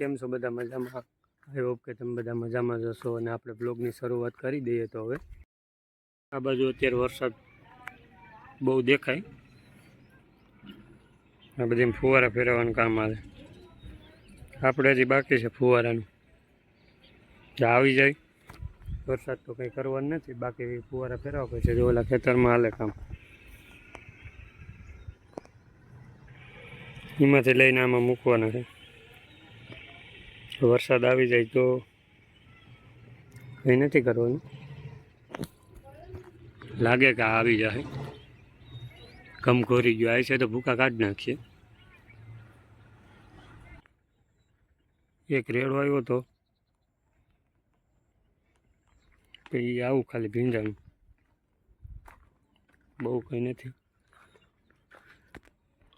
કેમ છો? બધા મજામાં? આઈ હોપ કે તમે બધા મજામાં જશો અને આપણે બ્લોગની શરૂઆત કરી દઈએ તો હવે. આ બાજુ અત્યારે વરસાદ બહુ દેખાય. આ બધી ફુવારા ફેરવવાનું કામ આવે. આપણે હજી બાકી છે ફુવારાનું. આવી જાય. વરસાદ તો કંઈ કરવાનું નથી. બાકી ફુવારા ફેરવવા પડશે. જો ઓલા ખેતરમાં હાલે કામ. એમાંથી લઈને આમાં મૂકવાના છે. વરસાદ આવી જાય તો કંઈ નથી કરવાનું. લાગે કે આવી જાય. કમ ખોરી ગયો આવે છે તો ભૂકા કાઢી નાખીએ. એક રેડો આવ્યો તો તો એ આવું ખાલી ભીંજાનું બહુ કંઈ નથી.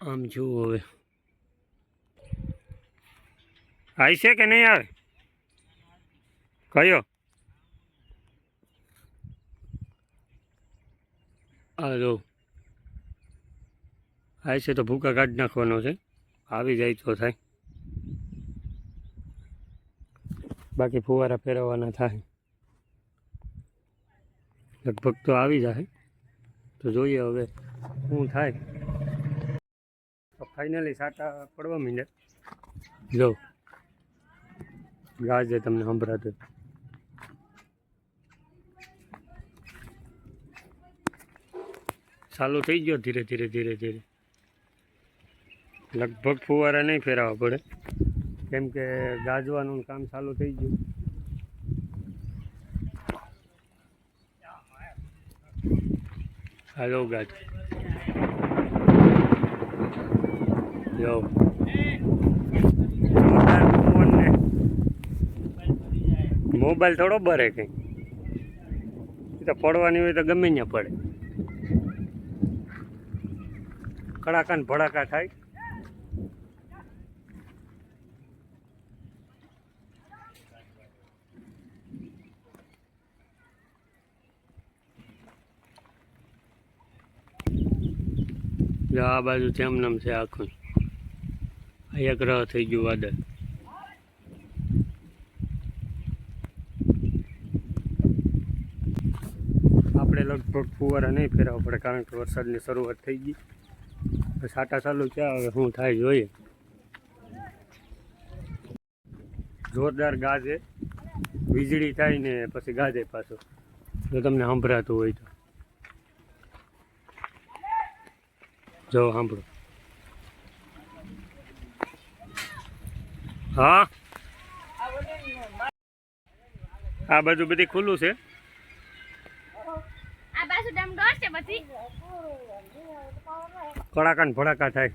આમ જુઓ હવે. આવી છે કે નહીં આવે કયો? હાલો આવી છે તો ભૂકા કાઢી નાખવાનો છે. આવી જાય તો થાય. બાકી ફુવારા ફેરવવાના થાય. લગભગ તો આવી જાય. તો જોઈએ હવે શું થાય. તો ફાઇનલી સાટા પડવા મીને જો. ગાજે તમને સંભળાતું. ચાલુ થઈ ગયો ધીરે ધીરે ધીરે ધીરે. લગભગ ફુવારા નહીં ફેરવવા પડે. કેમ કે ગાજવાનું કામ ચાલુ થઈ ગયું. હાલો ગાજ. જો જોરદાર પવન ને મોબાઈલ થોડો બરે કંઈ. તો પડવાની હોય તો ગમે ત્યાં પડે. કડાકા ને ભડાકા થાય. આ બાજુ જેમ નમ છે આખું. એક ગ્રહ થઈ ગયું વાદળ આપણે લગભગ ફુવારા નહીં ફેરવવા પડે કારણ કે વરસાદની શરૂઆત થઈ ગઈ. સાટા ચાલુ ક્યાં હવે શું થાય જોઈએ? જોરદાર ગાજે, વીજળી થાય ને પછી ગાજે પાછો. જો તમને સંભળાતું હોય તો. જો સાંભળો. હા? આ બાજુ બધી ખુલ્લું છે આ બાજુ બધી કડાકા ને ભડાકા થાય.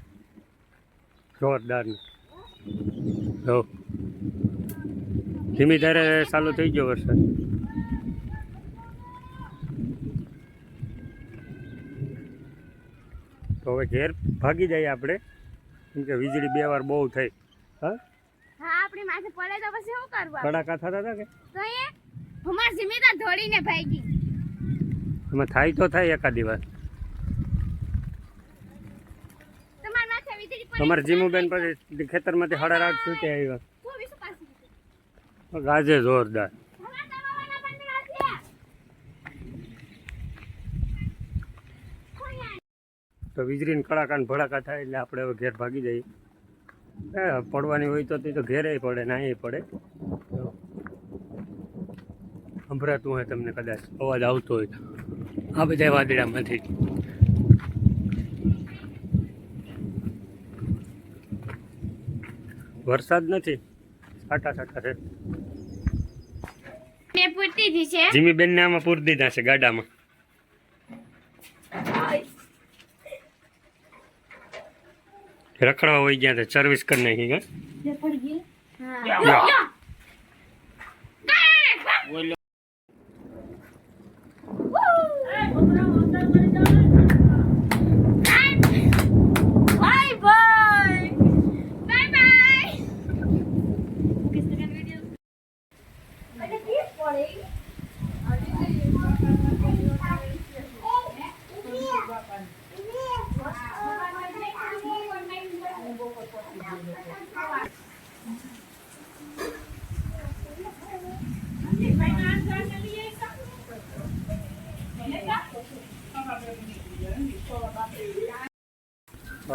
જોરદાર જો. ધીમી ધારે ચાલુ થઈ ગયો વરસાદ. તો હવે ઘેર ભાગી જાય આપણે. કેમ કે વીજળી બે વાર બહુ થઈ. હા? આપણી માથે પડે તો પછી શું કરવું કડાકા થતા હતા કે? તો એ હમાર ધોડીને ભાગી. એમાં થાય તો થાય એકાદી વાર તમાર જીમુબેન પછી ખેતરમાંથી સાડા આઠ છૂટે આવ્યા. ગાજે જોરદાર. તો વીજળીને કડાકા ભડાકા થાય એટલે આપણે હવે ઘેર ભાગી જઈએ. પડવાની હોય તો તે તો ઘેરે પડે ના એ પડે. તો સંભળાતું હોય તમને કદાચ. અવાજ આવતો હોય આ બધા વાદળામાંથી. વરસાદ નથી. સાટા સાટા છે. જીમી આમાં પૂરી દીધા છે ગાડામાં. રખડવા હોય ગયા તો સર્વિસ કરી નાખી ગયા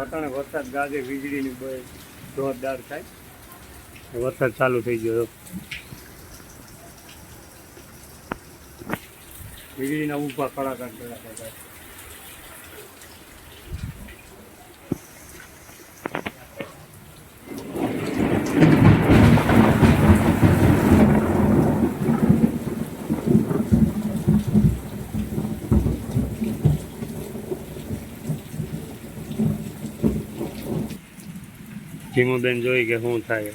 અટાણે વરસાદ ગાજે, વીજળીની બહુ જોરદાર થાય. વરસાદ ચાલુ થઈ ગયો વીજળીના ઊભા કડાકા ને ધીમુબેન જોઈ કે શું થાય.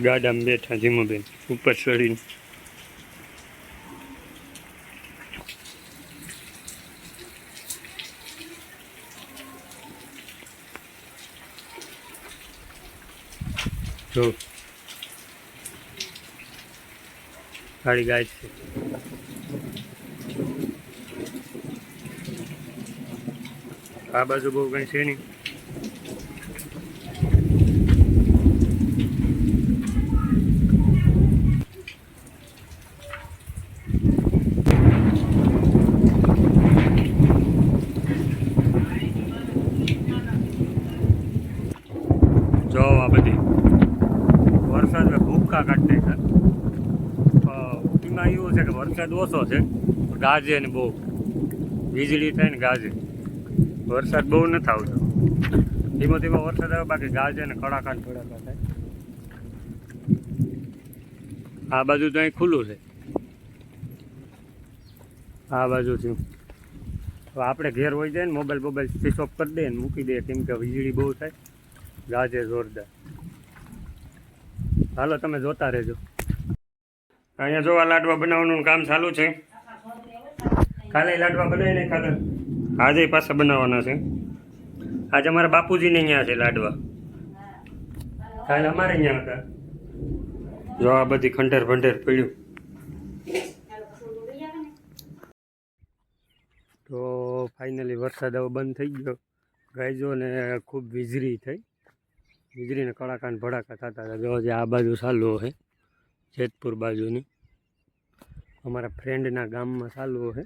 ગાડામાં બેઠા ધીમુબેન ઉપર ચડીને. ગાડી ગાય છે. આ બાજુ બહુ કંઈ છે નહીં. જો આ બધી વરસાદ ભૂકા કાઢે છે. એમાં એવું છે કે વરસાદ ઓછો છે ગાજે ને બહુ. વીજળી થાય ને ગાજે. વરસાદ બહુ નથી આવતો. ધીમો ધીમો વરસાદ આવે, બાકી ગાજે ને કડાકા કડાકા થાય. આ બાજુ તો અહીં ખુલ્લું છે. આ બાજુ હવે આપણે ઘેર હોય જાય ને મોબાઈલ બોબાઈલ સ્વિચ ઓફ કરી દઈએ ને મૂકી દઈએ કેમ કે વીજળી બહુ થાય. ગાજે જોરદાર. હાલો, તમે જોતા રહેજો. અહીંયા જોવા લાડવા બનાવવાનું કામ ચાલુ છે. કાલે લાડવા બનાવીને ખાતર આજે પાછા બનાવવાના છે. આજે અમારા બાપુજીને અહીંયા છે લાડવા. કાલે અમારે અહીંયા હતા. જો આ બધી ખંડેર ભંડેર પડ્યું. તો ફાઇનલી વરસાદ હવે બંધ થઈ ગયો. ગાયજો ને ખૂબ વીજળી થઈ. વીજળીને કડાકા ને ભડાકા થતા હતા. જો જે આ બાજુ ચાલુ છે જેતપુર બાજુની. અમારા ફ્રેન્ડના ગામમાં ચાલુ છે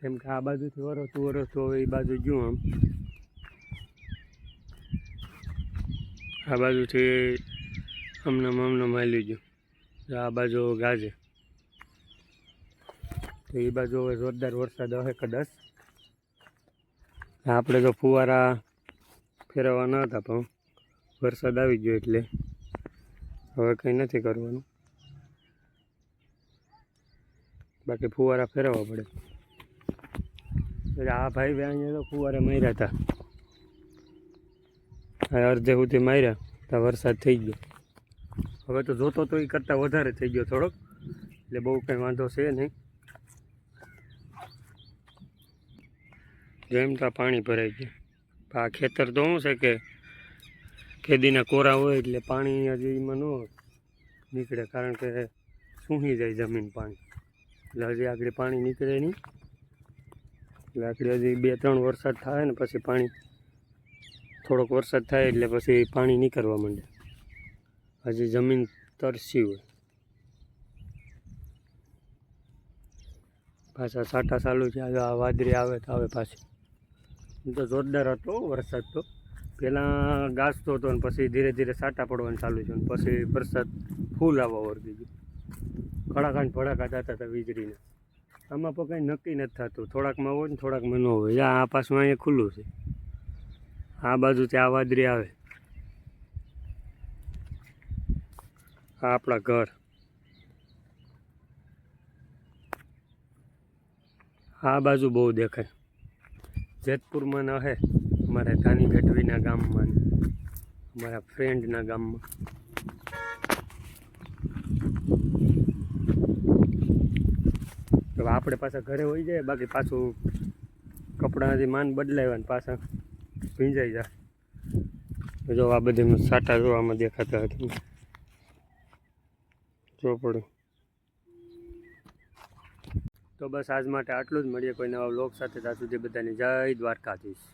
કેમ કે આ બાજુથી વરસતું વરસતું હવે એ બાજુ ગયું આમ. આ બાજુથી હમણાં અમને માલી ગયું. આ બાજુ ગાજે. તો એ બાજુ હવે જોરદાર વરસાદ હશે કદાચ. આપણે તો ફુવારા ફેરવવા ન હતા પણ વરસાદ આવી ગયો એટલે હવે કંઈ નથી કરવાનું. બાકી ફુવારા ફેરવવા પડે. આ ભાઈ અહીંયા તો ફુવારા માર્યા હતા અડધે સુધી માર્યા, તો વરસાદ થઈ ગયો. હવે તો જોતો તો એ કરતાં વધારે થઈ ગયો થોડોક. એટલે બહુ કંઈ વાંધો છે નહીં. જેમ તો પાણી ભરાઈ ગયું. આ ખેતર તો શું છે કે ખેદીના કોરા હોય એટલે પાણી હજી એમાં ન નીકળે. કારણ કે સૂહી જાય જમીન પાણી. એટલે હજી આગળ પાણી નીકળે નહીં. એટલે આગળ હજી બે ત્રણ વરસાદ થાય ને પછી પાણી, થોડોક વરસાદ થાય એટલે પછી પાણી નીકળવા માંડે. હજી જમીન તરસી હોય. પાછા સાટા ચાલુ છે આ વાદળી આવે તો આવે પાછી. તો જોરદાર હતો વરસાદ તો. પહેલાં ગાજતો હતો ને પછી ધીરે ધીરે સાટા પડવાનું ચાલુ છે ને પછી વરસાદ ફૂલ આવવા વળગી ગયું. કડાકા ને ભડાકા થતા હતા વીજળીના. આમાં પણ કંઈ નક્કી નથી થતું. થોડાકમાં હોય ને થોડાકમાં ન હોય. આ પાછું અહીંયા ખુલ્લું છે. આ બાજુ ત્યાં વાદળી આવે. આ આપણા ઘર. આ બાજુ બહુ દેખાય. જેતપુરમાં ન હે. અમારા ધાની ગઢવીના ગામમાં અમારા ફ્રેન્ડના ગામમાં. આપણે પાછા ઘરે હોઈ જાય, બાકી પાછું કપડાંથી માન બદલાવ્યા ને પાછા ભીંજાઈ જાય. જો આ બધી સાટા જોવામાં દેખાતા હતા જો પડ્યું. તો બસ આજ માટે આટલું જ. મળીએ કોઈ નવા બ્લોગ સાથે. ત્યાં સુધી બધાને જય દ્વારકાધીશ.